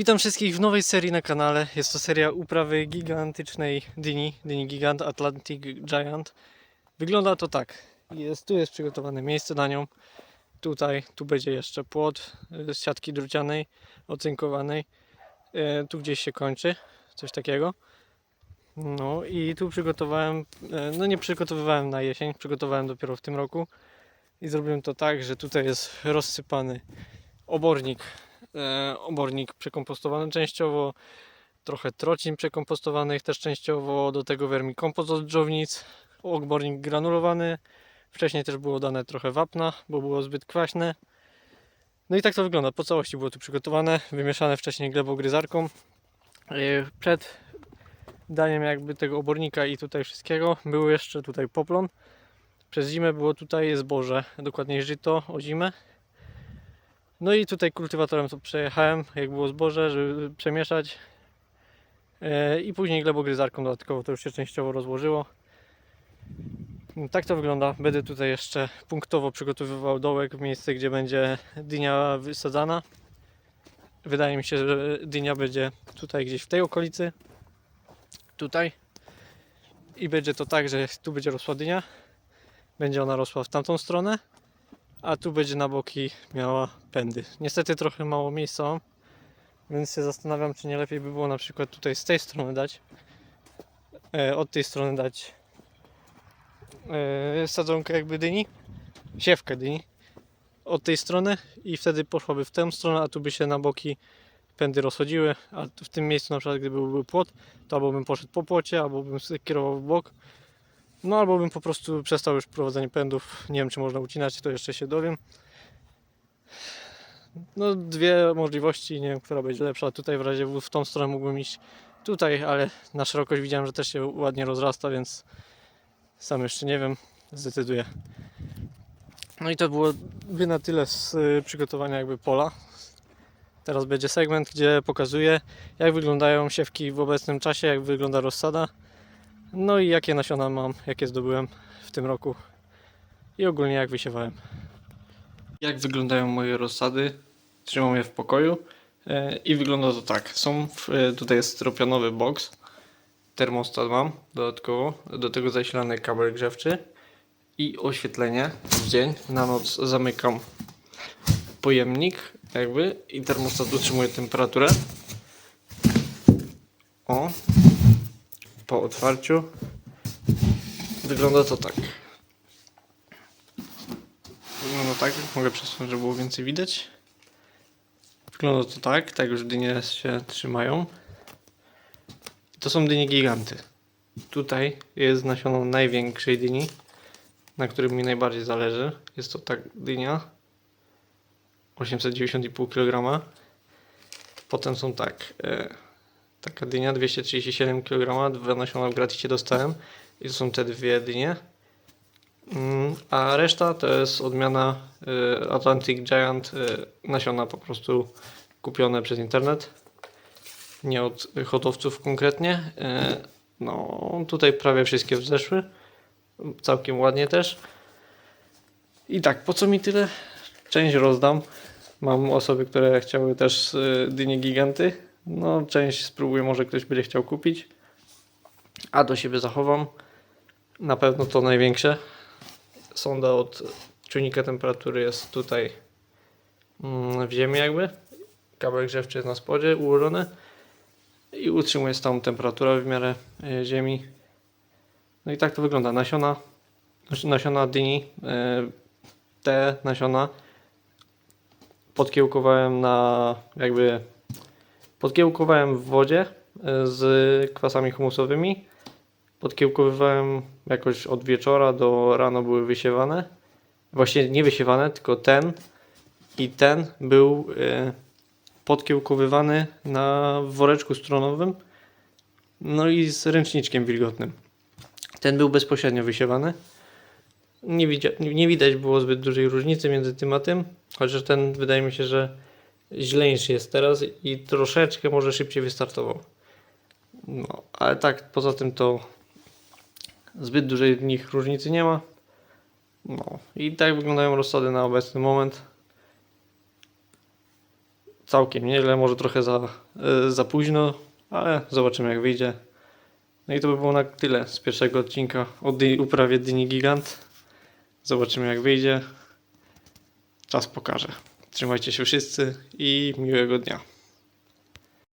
Witam wszystkich w nowej serii na kanale. Jest to seria uprawy gigantycznej dyni, dyni gigant Atlantic Giant. Wygląda to tak. Jest, tu jest przygotowane miejsce na nią. Tutaj, tu będzie jeszcze płot e, z siatki drucianej, ocynkowanej. E, tu gdzieś się kończy, coś takiego. No i tu przygotowałem, e, no nie przygotowywałem na jesień, przygotowałem dopiero w tym roku. I zrobiłem to tak, że tutaj jest rozsypany obornik obornik przekompostowany częściowo, trochę trocin przekompostowanych też częściowo, do tego wermikompost od dżownic, obornik granulowany. Wcześniej też było dane trochę wapna, bo było zbyt kwaśne. No i tak to wygląda. Po całości było tu przygotowane, wymieszane wcześniej glebogryzarką. E, Przed daniem jakby tego obornika i tutaj wszystkiego był jeszcze tutaj poplon. Przez zimę było tutaj zboże, dokładniej żyto o zimę. No i tutaj kultywatorem to przejechałem, jak było zboże, żeby przemieszać. E, I później glebogryzarką dodatkowo to już się częściowo rozłożyło. No, Tak to wygląda. Będę tutaj jeszcze punktowo przygotowywał dołek w miejsce, gdzie będzie dynia wysadzana. Wydaje mi się, że dynia będzie tutaj gdzieś w tej okolicy. Tutaj. I będzie to tak, że tu będzie rosła dynia. Będzie ona rosła w tamtą stronę a tu będzie na boki miała pędy. Niestety trochę mało miejsca mam, więc się zastanawiam, czy nie lepiej by było na przykład tutaj z tej strony dać, e, od tej strony dać e, sadzonkę jakby dyni, siewkę dyni od tej strony i wtedy poszłaby w tę stronę, a tu by się na boki pędy rozchodziły, a w tym miejscu na przykład gdyby był płot, to albo bym poszedł po płocie, albo bym sobie kierował w bok, no albo bym po prostu przestał już prowadzenie pędów. Nie wiem czy można ucinać, to jeszcze się dowiem. No dwie możliwości, nie wiem, która będzie lepsza. Tutaj w razie w tą stronę mógłbym iść tutaj, ale na szerokość widziałem, że też się ładnie rozrasta, więc sam jeszcze nie wiem, zdecyduję. No i to byłoby na tyle z y, przygotowania jakby pola. Teraz będzie segment, gdzie pokazuję jak wyglądają siewki w obecnym czasie, jak wygląda rozsada. No i jakie nasiona mam, jakie zdobyłem w tym roku i ogólnie jak wysiewałem. Jak wyglądają moje rozsady? Trzymam je w pokoju e, i wygląda to tak. Są w, e, tutaj jest styropianowy box, termostat mam dodatkowo, do tego zasilany kabel grzewczy i oświetlenie w dzień. Na noc zamykam pojemnik jakby i termostat utrzymuje temperaturę. O, po otwarciu wygląda to tak. Wygląda tak, mogę przesunąć, żeby było więcej widać. Wygląda to tak, tak już dynie się trzymają. To są dynie giganty. Tutaj jest nasioną największej dyni, na którym mi najbardziej zależy. Jest to tak dynia 890,5 kg. Potem są tak. E, Taka dynia 237 kg, dwa nasiona w graticie dostałem i to są te dwie dynie. Mm, A reszta to jest odmiana y, Atlantic Giant, y, nasiona po prostu kupione przez internet. Nie od hodowców konkretnie. Y, No, tutaj prawie wszystkie wzeszły. Całkiem ładnie też. I tak, po co mi tyle? Część rozdam. Mam osoby, które chciały też dynie giganty. No, część spróbuję, może ktoś będzie chciał kupić. A do siebie zachowam. Na pewno to największe. Sonda od czujnika temperatury jest tutaj mm, w ziemi jakby. Kabel grzewczy jest na spodzie ułożony i utrzymuje stałą temperaturę w miarę e, ziemi. No i tak to wygląda. Nasiona, nasiona dyni, e, te nasiona podkiełkowałem na jakby Podkiełkowałem w wodzie e, z kwasami humusowymi. Podkiełkowywałem jakoś od wieczora do rano były wysiewane. Właśnie nie wysiewane, tylko ten i ten był e, podkiełkowywany na woreczku stronowym. No i z ręczniczkiem wilgotnym. Ten był bezpośrednio wysiewany. Nie, nie widać było zbyt dużej różnicy między tym a tym, chociaż ten wydaje mi się, że źlejszy jest teraz i troszeczkę może szybciej wystartował. No, ale tak, poza tym to zbyt dużej w nich różnicy nie ma. No i tak wyglądają rozsady na obecny moment. całkiem nieźle, może trochę za, e, za późno, ale zobaczymy jak wyjdzie. No i to by było na tyle z pierwszego odcinka o dy, uprawie Dyni Gigant. Zobaczymy jak wyjdzie. Czas pokaże. Trzymajcie się wszyscy i miłego dnia.